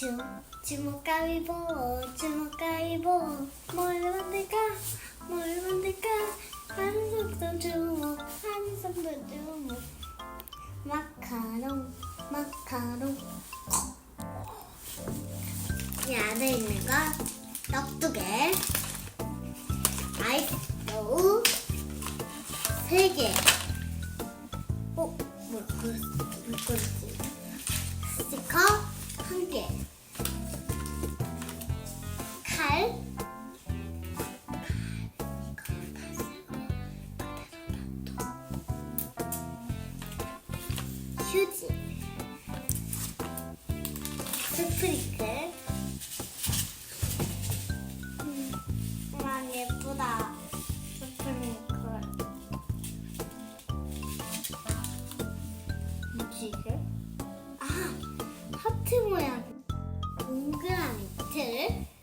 주, 주먹 가위보, 주먹 가위보. 뭘 만들까? 뭘 만들까? 한 손도 주먹, 한 손도 주먹. 마카롱, 마카롱. 이 안에 있는 건 떡두개, 아이스 노우 세 개. 어? 뭘 그렸지? 스티커 한 개. 휴지. 스프링클. 음, 와 예쁘다. 스프링클. 이게? 아, 하트 모양 동그라미 틀.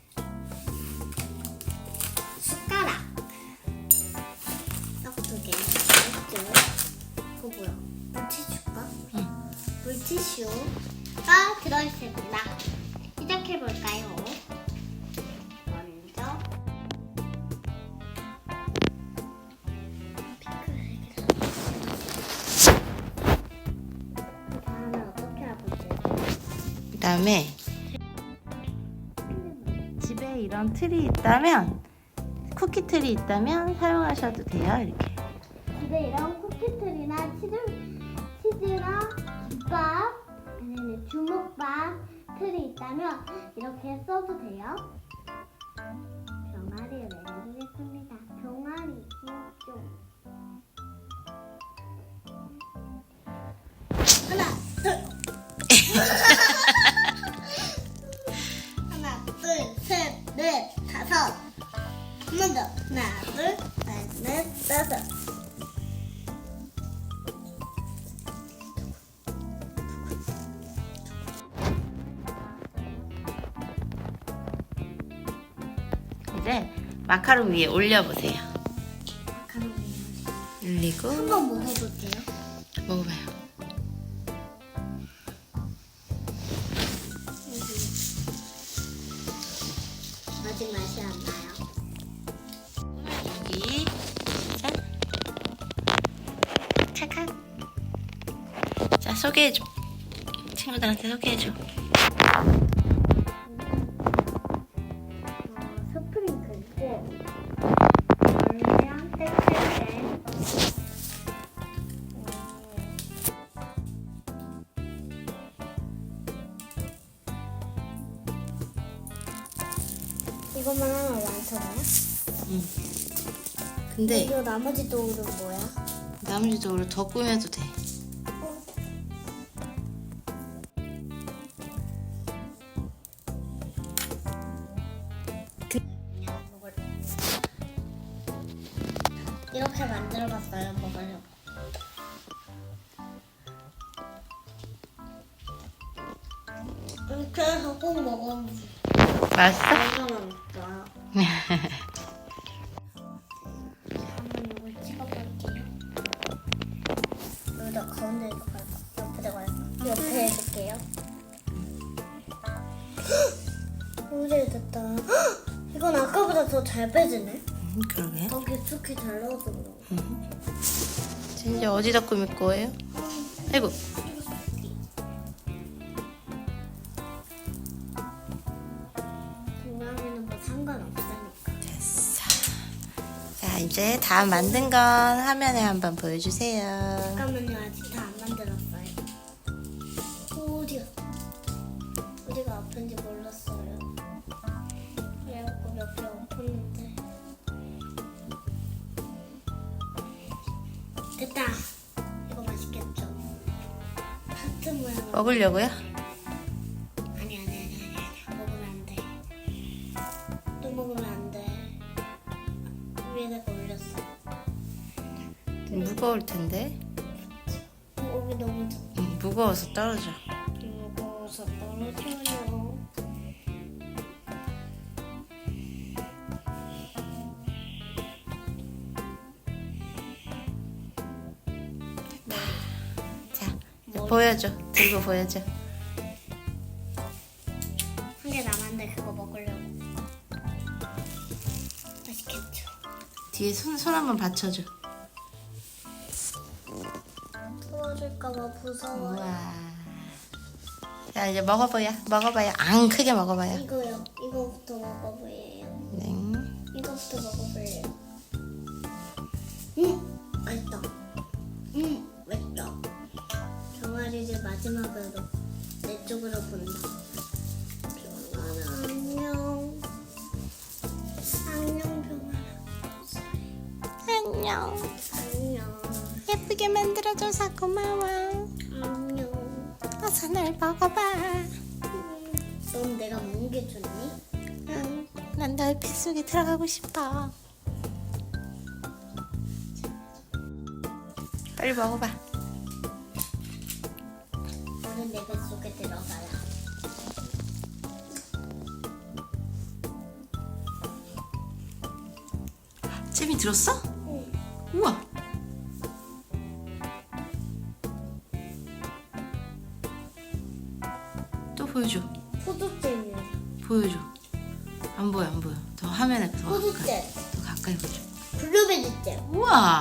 티슈가 들어있습니다. 시작해볼까요? 먼저 그 다음에 어떻게 해볼지 그 다음에 집에 이런 틀이 있다면 쿠키 틀이 있다면 사용하셔도 돼요 이렇게 집에 이런 쿠키 틀이나 치즈, 치즈랑 김밥 아니면 주먹밥 틀이 있다면 이렇게 써도 돼요. 이제 마카롱 위에 올려보세요. 가는 올리고 한번 먹어볼게요. 먹어봐요. 아직 맛이 안 나요. 여기 자 소개해줘. 친구들한테 소개해줘 이것만 하면 완성이야? 근데 이거 나머지 도울은 뭐야? 나머지 도로 더 꾸며도 돼 이렇게 만들어봤어요 먹으려고 이렇게 해서 꼭 먹으면 맛있어? 맛있어요 한번 이걸 찍어볼게요. 여기다? 옆에다? 옆에 해줄게요. 잘 됐다. 이건 아까보다 더 잘 빼지네. 음, 그러게 더 깊숙이 잘 넣어서 그런가. 자, 이제 어디다 꾸밀 거예요? 아이고 이제 다 만든 건 화면에 한번 보여주세요 잠깐만요. 아직 다 안 만들었어요. 어디야? 어디가 아픈지 몰랐어요. 그래갖고 몇 개 엎었는데. 됐다. 이거 맛있겠죠? 하트 모양. 먹으려고요? 위에다가 올렸어. 무거울 텐데 어, 여기 너무 작- 음, 무거워서 떨어져 무거워서 떨어져요. 자 보여줘 들고 보여줘 있는데 그거 먹으려고. 뒤에 손, 손 한번 받쳐줘. 떨어질까봐 무서워요. 우와. 자 이제 먹어봐요. 먹어봐요. 안 크게 먹어봐요. 이거요. 이거부터 먹어볼래요. 네. 이거부터 먹어볼래요. 음, 맛있다. 음, 맛있다. 병아리를 마지막으로 내 쪽으로 본다. 안녕. 안녕. 예쁘게 만들어줘서 고마워. 안녕. 어서 날 먹어봐. 음, 넌 내가 게 좋니? 응. 난 너의 뱃속에 들어가고 싶어. 빨리 먹어봐. 너는 내 뱃속에 들어가라. 재미 들었어? 보여줘. 포도잼이야. 보여줘. 안 보여, 안 보여. 더 화면에 더 가까이. 더 가까이 보여줘. 블루베리잼. 우와.